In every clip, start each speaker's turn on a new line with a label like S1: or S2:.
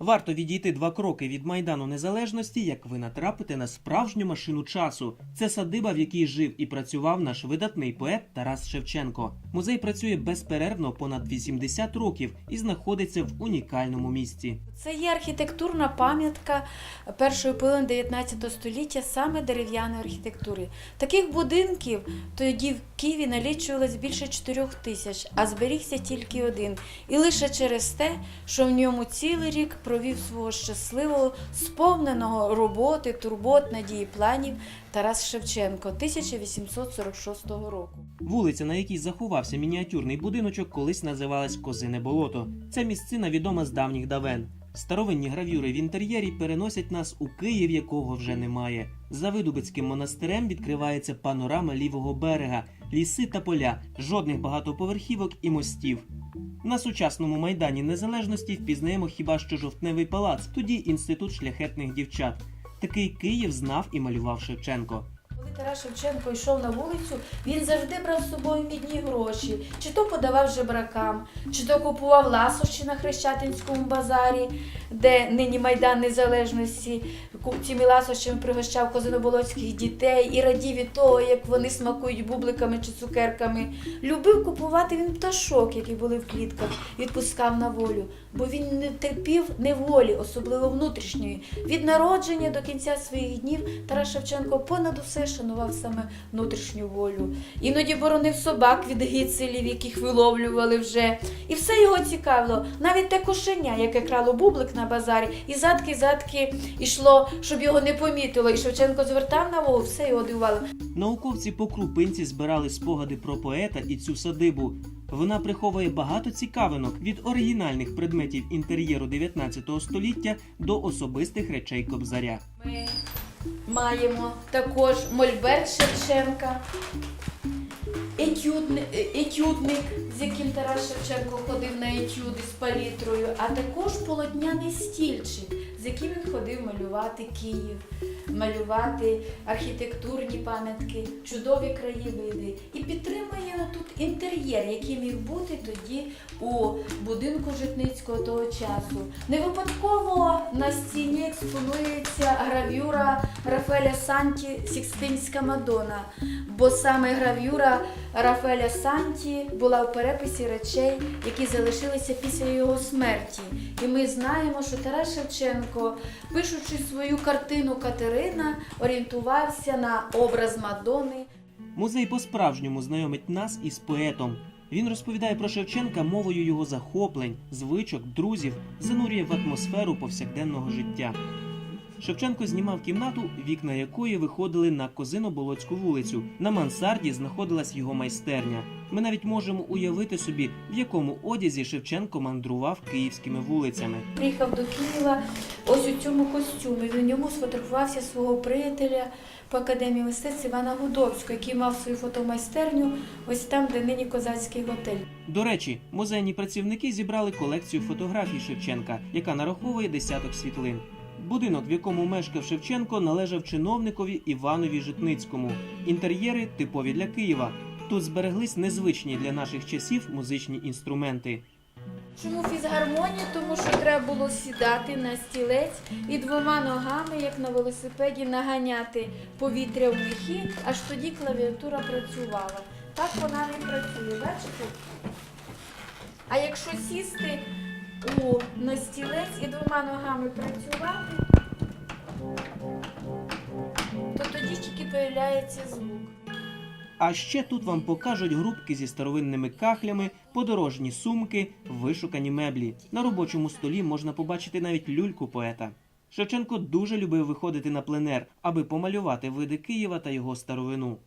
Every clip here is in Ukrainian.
S1: Варто відійти два кроки від Майдану Незалежності, як ви натрапите на справжню машину часу. Це садиба, в якій жив і працював наш видатний поет Тарас Шевченко. Музей працює безперервно понад 80 років і знаходиться в унікальному місці.
S2: Це є архітектурна пам'ятка першої половини 19 століття, саме дерев'яної архітектури. Таких будинків тоді в Києві налічувалось більше 4 тисяч, а зберігся тільки один. І лише через те, що в ньому цілий рік провів свого щасливого, сповненого роботи, турбот, надії, планів Тарас Шевченко 1846 року.
S1: Вулиця, на якій заховався мініатюрний будиночок, колись називалась Козине болото. Ця місцина відома з давніх давен. Старовинні гравюри в інтер'єрі переносять нас у Київ, якого вже немає. За Видубицьким монастирем відкривається панорама лівого берега, ліси та поля, жодних багатоповерхівок і мостів. На сучасному майдані незалежності впізнаємо хіба що жовтневий палац, тоді інститут шляхетних дівчат. Такий Київ знав і малював Шевченко.
S2: Коли Тарас Шевченко йшов на вулицю, він завжди брав з собою мідні гроші, чи то подавав жебракам, чи то купував ласощі на Хрещатинському базарі, де нині Майдан Незалежності, ку- цими ласощами пригощав козиноболоцьких дітей і радів від того, як вони смакують бубликами чи цукерками. Любив купувати він пташок, які були в клітках, відпускав на волю, бо він не терпів неволі, особливо внутрішньої. Від народження до кінця своїх днів Тарас Шевченко понад усе шанував саме внутрішню волю. Іноді боронив собак від гіцелів, яких виловлювали вже. І все його цікавило. Навіть те кошеня, яке крало бублик на базарі, і задки задки йшло, щоб його не помітило. І Шевченко звертав на увагу, все його дивувало.
S1: Науковці по крупинці збирали спогади про поета і цю садибу. Вона приховує багато цікавинок від оригінальних предметів інтер'єру 19 століття до особистих речей Кобзаря.
S2: Ми маємо також мольберт Шевченка, етюдни- е, етюдник, з яким Тарас Шевченко ходив на етюди з палітрою, а також полотняний стільчик, з яким він ходив малювати Київ, малювати архітектурні пам'ятки, чудові краєвиди. І підтримує тут інтер'єр, який міг бути тоді у будинку Житницького того часу. Не випадково на стіні експонується гравюра Рафаеля Санті Сікстинська Мадона, бо саме гравюра Рафаеля Санті була в переписі речей, які залишилися після його смерті. І ми знаємо, що Тарас Шевченко, пишучи свою картину Катерина, орієнтувався на образ Мадони.
S1: Музей по-справжньому знайомить нас із поетом. Він розповідає про Шевченка мовою його захоплень, звичок, друзів, занурює в атмосферу повсякденного життя. Шевченко знімав кімнату, вікна якої виходили на Козино-Болоцьку вулицю. На мансарді знаходилась його майстерня. Ми навіть можемо уявити собі, в якому одязі Шевченко мандрував київськими вулицями.
S2: Приїхав до Києва ось у цьому костюмі. Він в ньому сфотографувався свого приятеля по академії мистецтв Івана Гудовського, який мав свою фотомайстерню ось там, де нині козацький готель.
S1: До речі, музейні працівники зібрали колекцію фотографій Шевченка, яка нараховує десяток світлин. Будинок, в якому мешкав Шевченко, належав чиновникові Іванові Житницькому. Інтер'єри типові для Києва. Тут збереглись незвичні для наших часів музичні інструменти.
S2: Чому фізгармонія? Тому що треба було сідати на стілець і двома ногами, як на велосипеді, наганяти повітря в міхи, аж тоді клавіатура працювала. Так вона не працює, бачите? А якщо сісти у, на стілець і двома ногами працювати, то тоді тільки появляється звук.
S1: А ще тут вам покажуть грубки зі старовинними кахлями, подорожні сумки, вишукані меблі. На робочому столі можна побачити навіть люльку поета. Шевченко дуже любив виходити на пленер, аби помалювати види Києва та його старовину.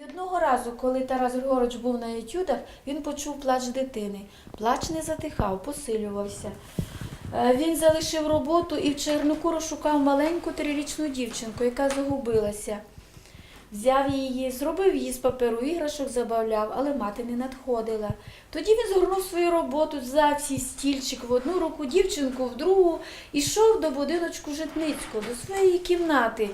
S2: І одного разу, коли Тарас Григорович був на етюдах, він почув плач дитини. Плач не затихав, посилювався. Е, Він залишив роботу і в Чернику розшукав маленьку трирічну дівчинку, яка загубилася. Взяв її, зробив її з паперу іграшок, забавляв, але мати не надходила. Тоді він згорнув свою роботу, взяв свій стільчик в одну руку, дівчинку в другу і йшов до будиночку Житницького, до своєї кімнати.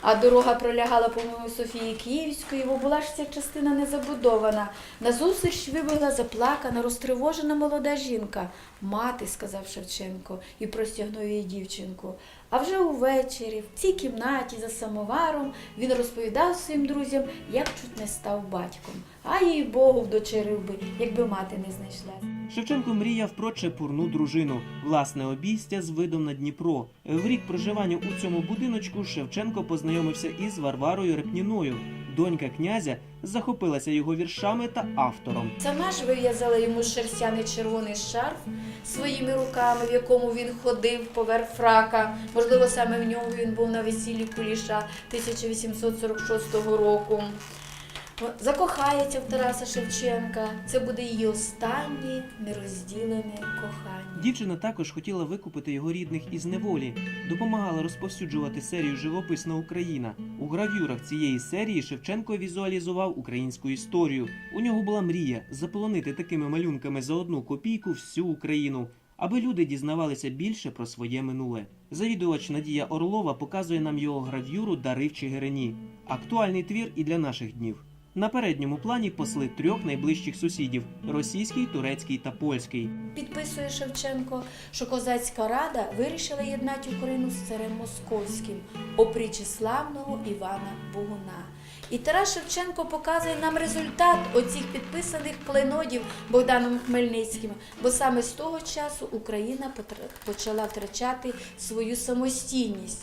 S2: А дорога пролягала, по-моєму, Софії Київської, бо була ж ця частина не забудована. Назустріч вибігла заплакана, розтривожена молода жінка. Мати, сказав Шевченко, і простягнув її дівчинку. А вже увечері, в цій кімнаті за самоваром, він розповідав своїм друзям, як чуть не став батьком. А їй Богу вдочерив би, якби мати не знайшла.
S1: Шевченко мріяв про чепурну дружину, власне обійстя з видом на Дніпро. В рік проживання у цьому будиночку Шевченко познайомився із Варварою Репніною. Донька князя захопилася його віршами та автором.
S2: Сама ж вив'язала йому шерстяний червоний шарф своїми руками, в якому він ходив поверх фрака. Можливо, саме в ньому він був на весіллі Куліша 1846 року. Закохається в Тараса Шевченка. Це буде її останнє нерозділене кохання.
S1: Дівчина також хотіла викупити його рідних із неволі, допомагала розповсюджувати серію Живописна Україна. У гравюрах цієї серії Шевченко візуалізував українську історію. У нього була мрія заполонити такими малюнками за одну копійку всю Україну, аби люди дізнавалися більше про своє минуле. Завідувач Надія Орлова показує нам його гравюру Дари в Чигирині. Актуальний твір і для наших днів. На передньому плані посли трьох найближчих сусідів російський, турецький та польський.
S2: Підписує Шевченко, що козацька рада вирішила єднати Україну з царем московським, опрічі славного Івана Богуна. І Тарас Шевченко показує нам результат оцих підписаних клейнодів Богданом Хмельницьким, бо саме з того часу Україна почала втрачати свою самостійність.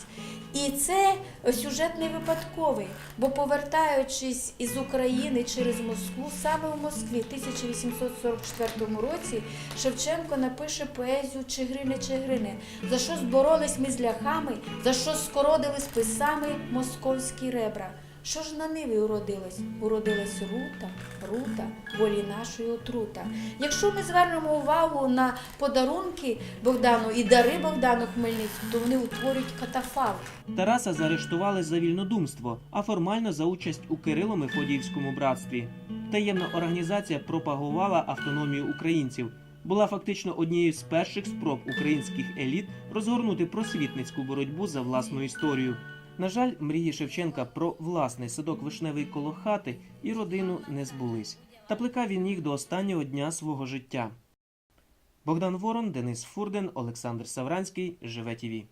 S2: І це сюжет не випадковий, бо повертаючись із України через Москву, саме у Москві в 1844 році Шевченко напише поезію Чигрини Чигрини, за що зборолись ми з ляхами, за що скородили списами московські ребра. Що ж на ниві уродилось? Уродилась рута, рута, волі нашої отрута. Якщо ми звернемо увагу на подарунки Богдану і дари Богдану Хмельницькому, то вони утворюють катафалк.
S1: Тараса заарештували за вільнодумство, а формально за участь у Кирило-Мефодіївському братстві. Таємна організація пропагувала автономію українців. Була фактично однією з перших спроб українських еліт розгорнути просвітницьку боротьбу за власну історію. На жаль, мрії Шевченка про власний садок вишневий коло хати і родину не збулись. Та плекав він їх до останнього дня свого життя. Богдан Ворон, Денис Фурден, Олександр Савранський, Живе ТІВІ.